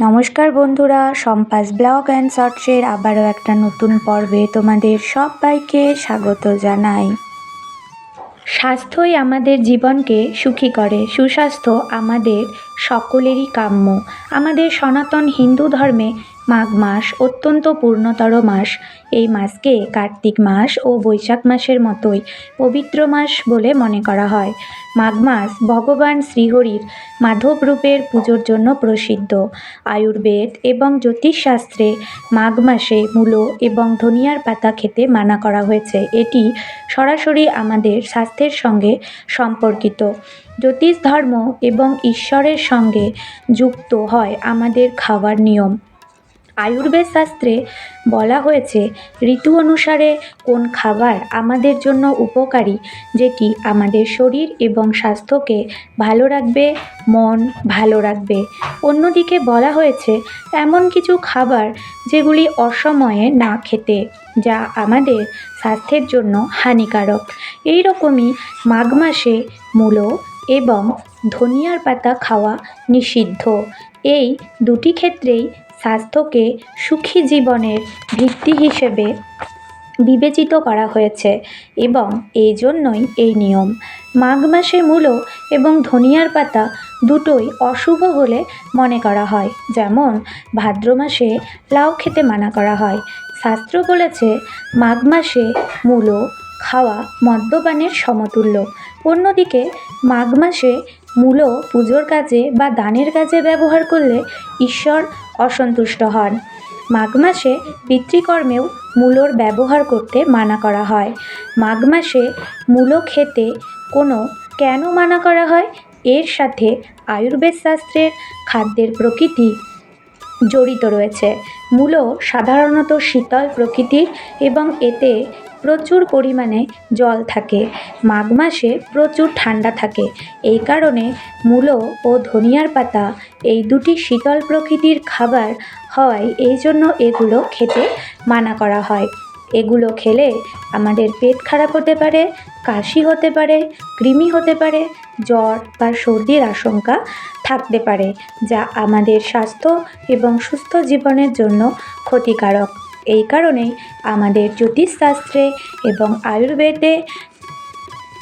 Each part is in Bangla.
নমস্কার বন্ধুরা সম্পাস ব্লগ অ্যান্ড শর্টসের আবারও একটা নতুন পর্বে তোমাদের সবাইকে স্বাগত জানাই। স্বাস্থ্যই আমাদের জীবনকে সুখী করে, সুস্বাস্থ্য আমাদের সকলেরই কাম্য। আমাদের সনাতন হিন্দু ধর্মে মাঘ মাস, অত্যন্ত পূর্ণতর মাস। এই মাসকে কার্তিক মাস ও বৈশাখ মাসের মতোই পবিত্র মাস বলে মনে করা হয়। মাঘ মাস ভগবান শ্রীহরির মাধব রূপের পুজোর জন্য প্রসিদ্ধ। আয়ুর্বেদ এবং জ্যোতিষশাস্ত্রে মাঘ মাসে মূলো এবং ধনিয়ার পাতা খেতে মানা করা হয়েছে। এটি সরাসরি আমাদের স্বাস্থ্যের সঙ্গে সম্পর্কিত। জ্যোতিষ ধর্ম এবং ঈশ্বরের সঙ্গে যুক্ত হয় আমাদের খাওয়ার নিয়ম। আয়ুর্বেদ শাস্ত্রে বলা হয়েছে, ঋতু অনুসারে কোন খাবার আমাদের জন্য উপকারী, যেটি আমাদের শরীর এবং স্বাস্থ্যকে ভালো রাখবে, মন ভালো রাখবে? অন্যদিকে বলা হয়েছে, এমন কিছু খাবার যেগুলি অসময়ে না খেতে, যা আমাদের স্বাস্থ্যের জন্য হানিকারক। এই রকমই মাঘ মাসে মূলো এবং ধনিয়ার পাতা খাওয়া নিষিদ্ধ। এই দুটি ক্ষেত্রেই স্বাস্থ্যকে সুখী জীবনের ভিত্তি হিসেবে বিবেচিত করা হয়েছে এবং এই জন্যই এই নিয়ম। মাঘ মাসে মূলো এবং ধনিয়ার পাতা দুটোই অশুভ বলে মনে করা হয়। যেমন, ভাদ্র মাসে লাউ খেতে মানা করা হয়। শাস্ত্র বলেছে, মাঘ মাসে মূলো খাওয়া মদ্যপানের সমতুল্য। অন্যদিকে মাঘ মাসে মূলো পুজোর কাজে বা দানের কাজে ব্যবহার করলে ঈশ্বর অসন্তুষ্ট হন। মাঘ মাসে পিতৃকর্মেও মূলোর ব্যবহার করতে মানা করা হয়। মাঘ মাসে মূলো খেতে কোনো কেন মানা করা হয়? এর সাথে আয়ুর্বেদ শাস্ত্রের খাদ্যের প্রকৃতি জড়িত রয়েছে। মূলো সাধারণত শীতল প্রকৃতির এবং এতে প্রচুর পরিমাণে জল থাকে। মাঘ মাসে প্রচুর ঠান্ডা থাকে। এই কারণে মূলো ও ধনিয়ার পাতা এই দুটি শীতল প্রকৃতির খাবার হওয়ায় এই জন্য এগুলো খেতে মানা করা হয়। এগুলো খেলে আমাদের পেট খারাপ হতে পারে, কাশি হতে পারে, কৃমি হতে পারে, জ্বর বা সর্দির আশঙ্কা থাকতে পারে, যা আমাদের স্বাস্থ্য এবং সুস্থ জীবনের জন্য ক্ষতিকারক। এই কারণেই আমাদের জ্যোতিষশাস্ত্রে এবং আয়ুর্বেদে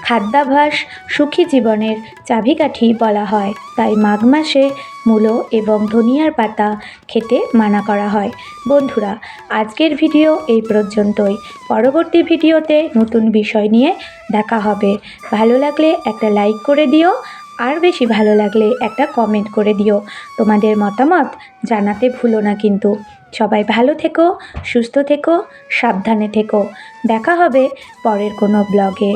খাদ্যাভ্যাস সুখী জীবনের চাবিকাঠি বলা হয়। তাই মাঘ মাসে মূলো এবং ধনিয়ার পাতা খেতে মানা করা হয়। বন্ধুরা, আজকের ভিডিও এই পর্যন্তই। পরবর্তী ভিডিওতে নতুন বিষয় নিয়ে দেখা হবে। ভালো লাগলে একটা লাইক করে দিও আর বেশি ভালো লাগলে একটা কমেন্ট করে দিও। তোমাদের মতামত জানাতে ভুলো না কিন্তু। সবাই ভালো থেকো, সুস্থ থেকো, সাবধানে থেকো। দেখা হবে পরের কোনো ব্লগে